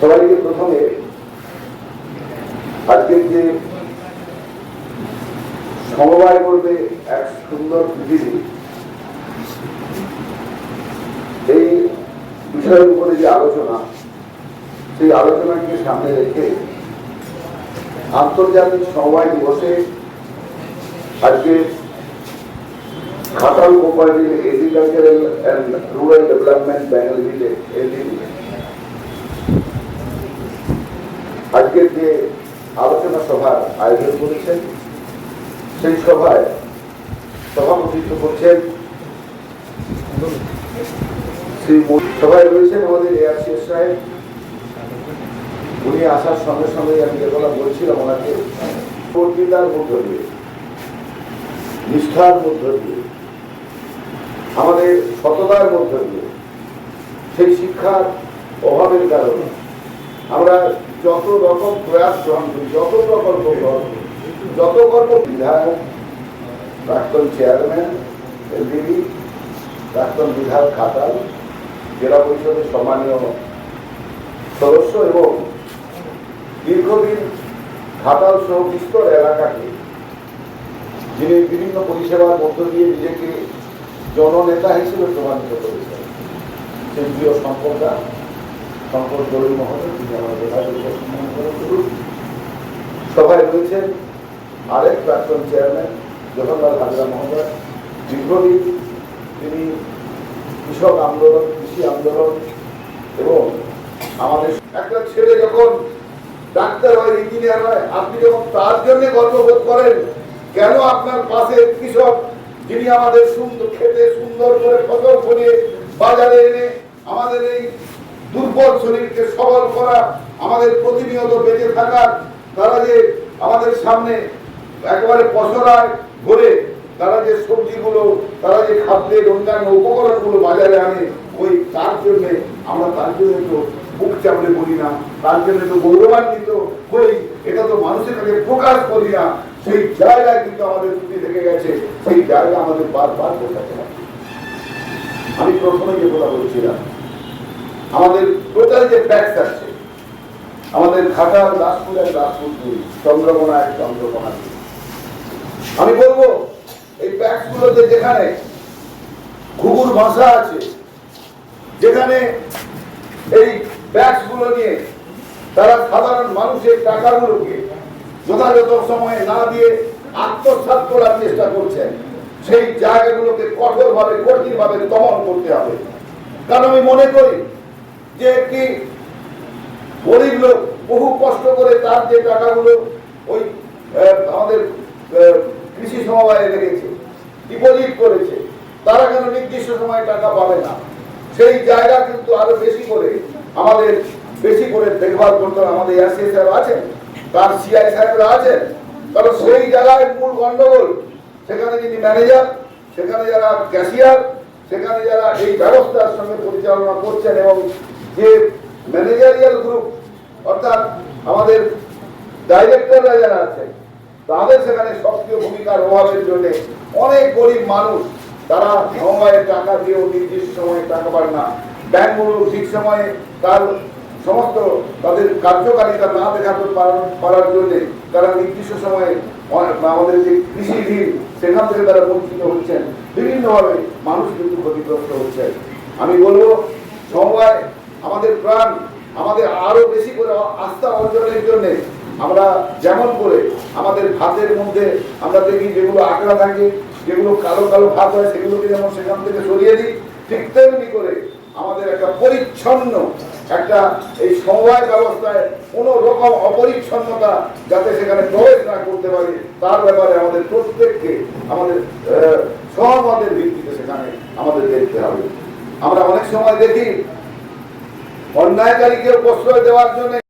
সবাইকে প্রথমে আজকের যে সমবায় করবে এক সুন্দর পৃথিবী, এই বিষয়ের উপরে যে আলোচনা, সেই আলোচনাকে সামনে রেখে আন্তর্জাতিক সমবায় দিবসে আজকে Khatal cooperative agricultural and rural development bank limited LDB আজকের যে আলোচনা সভার আয়োজন করেছেন, সেই সভায় সভাপতিত্ব করছেন শ্রী সভায় রয়েছেন আমাদের শেষ সাহেব। উনি আসার সঙ্গে সঙ্গে আমি যেগুলো বলছিলাম, ওনাকে পত্রিকার মধ্য দিয়ে, নিষ্ঠার মধ্য দিয়ে, আমাদের সততার মধ্য দিয়ে, সেই শিক্ষার অভাবের কারণে আমরা যত রকম প্রয়াস গ্রহণ যত প্রকল্প গ্রহণ যত কর্ম বিধায়ক, প্রাক্তন চেয়ারম্যান এলডিবি প্রাক্তন বিধায়ক খাতাল, জেলা পরিষদের সম্মানীয় সদস্য এবং দীর্ঘদিন ঘাটাল সহ বিস্তর এলাকাকে, যিনি বিভিন্ন পরিষেবার মধ্য দিয়ে নিজেকে জননেতা হিসেবে প্রমাণিত করেছেন, সেই প্রিয় সম্পর্কা করে সভায় রয়েছেন আরেক প্রাক্তন চেয়ারম্যান হাজরা মহোদয়। দীর্ঘদিন তিনি কৃষক আন্দোলন, কৃষি আন্দোলন এবং আমাদের একটা ছেলে যখন ডাক্তার হয়, ইঞ্জিনিয়ার হয়, আপনি যখন তার জন্য গর্ববোধ করেন, কেন আপনার পাশে কৃষক যিনি আমাদের সুন্দর খেতে সুন্দর করে ফসল ফলিয়ে বাজারে এনে আমাদের এই দুর্বল শরীরকে সবল করা, আমাদের প্রতিনিয়ত বেঁচে থাকার, তারা যে আমাদের সামনে একেবারে পসরায় ভরে তারা যে সবজিগুলো, তারা যে খাদ্যের অন্যান্য উপকরণগুলো বাজারে আনে, ওই তার জন্য আমরা তার জন্য তো বুক চাপড়ে বলি না, তার জন্য তো গৌরবান্বিত হই। এটা তো মানুষের কাছে প্রকাশ করি না। সেই জায়গায় কিন্তু আমাদের ত্রুটি থেকে গেছে, সেই জায়গা আমাদের বারবার বোঝাতে হবে আমি প্রথমে যে কথা বলছিলাম আমাদের টোটাল যে ট্যাক্স আছে, আমাদের ঘাটাল দাসপুর এক দাসপুর দুই চন্দ্রকোনা এক চন্দ্রকোনা দুই আমি বলব, এই ট্যাক্স গুলোতে যেখানে ঘুঘুর ভাষা আছে, যেখানে এই ট্যাক্সগুলো নিয়ে তারা সাধারণ মানুষের টাকাগুলোকে যথাযথ সময়ে না দিয়ে আত্মসাৎ করার চেষ্টা করছেন সেই জায়গাগুলোকে কঠোরভাবে, কঠিনভাবে দমন করতে হবে। কারণ আমি মনে করি যে একটি গরিব লোক বহু কষ্ট করে তার যে টাকাগুলো ওই আমাদের কৃষি সমবায়ে লেগেছে ডিপোজিট করেছে, তারা কেন নির্দিষ্ট সময়ে টাকা পাবে না? সেই জায়গা কিন্তু আরও বেশি করে, আমাদের বেশি করে দেখভাল করতে হবে। আমাদের সাহেব আছেন, তার সিআই সাহেবরা আছেন কারণ সেই জায়গায় মূল গন্ডগোল। সেখানে যিনি ম্যানেজার, সেখানে যারা ক্যাশিয়ার, সেখানে যারা এই ব্যবস্থার সঙ্গে পরিচালনা করছেন এবং যে ম্যানেজারিয়াল গ্রুপ অর্থাৎ আমাদের ডাইরেক্টররা যারা আছেন তাদের সেখানে সক্রিয় ভূমিকার অভাবের জন্য অনেক গরিব মানুষ, তারা সময়ের টাকা দিয়েও নির্দিষ্ট সময়ে টাকা পান না। ব্যাংকগুলো ঠিক সময়ে তার সমস্ত তাদের কার্যকারিতা না দেখাতে পারার- জন্য তারা নির্দিষ্ট সময়ে আমাদের যে কৃষি ঋণ, সেখান থেকে তারা বঞ্চিত হচ্ছেন। বিভিন্নভাবে মানুষ কিন্তু ক্ষতিগ্রস্ত হচ্ছে আমি বলব সমবায় আমাদের প্রাণ, আমাদের আরও বেশি করে আস্থা অর্জনের জন্য আমরা যেমন করে আমাদের ভাতের মধ্যে আমরা দেখি যেগুলো আঁকড়া থাকে, যেগুলো কালো কালো ভাত হয়, সেগুলোকে যেমন সেখান থেকে সরিয়ে দিই, ঠিক তেমনি করে আমাদের একটা পরিচ্ছন্ন একটা এই সমবায় ব্যবস্থায় কোনো রকম অপরিচ্ছন্নতা যাতে সেখানে প্রবেশ না করতে পারে, তার ব্যাপারে আমাদের প্রত্যেককে আমাদের সহমতের ভিত্তিতে সেখানে আমাদের দেখতে হবে। আমরা অনেক সময় দেখি অন্যায়কারীকে প্রশ্রয় দেওয়ার জন্য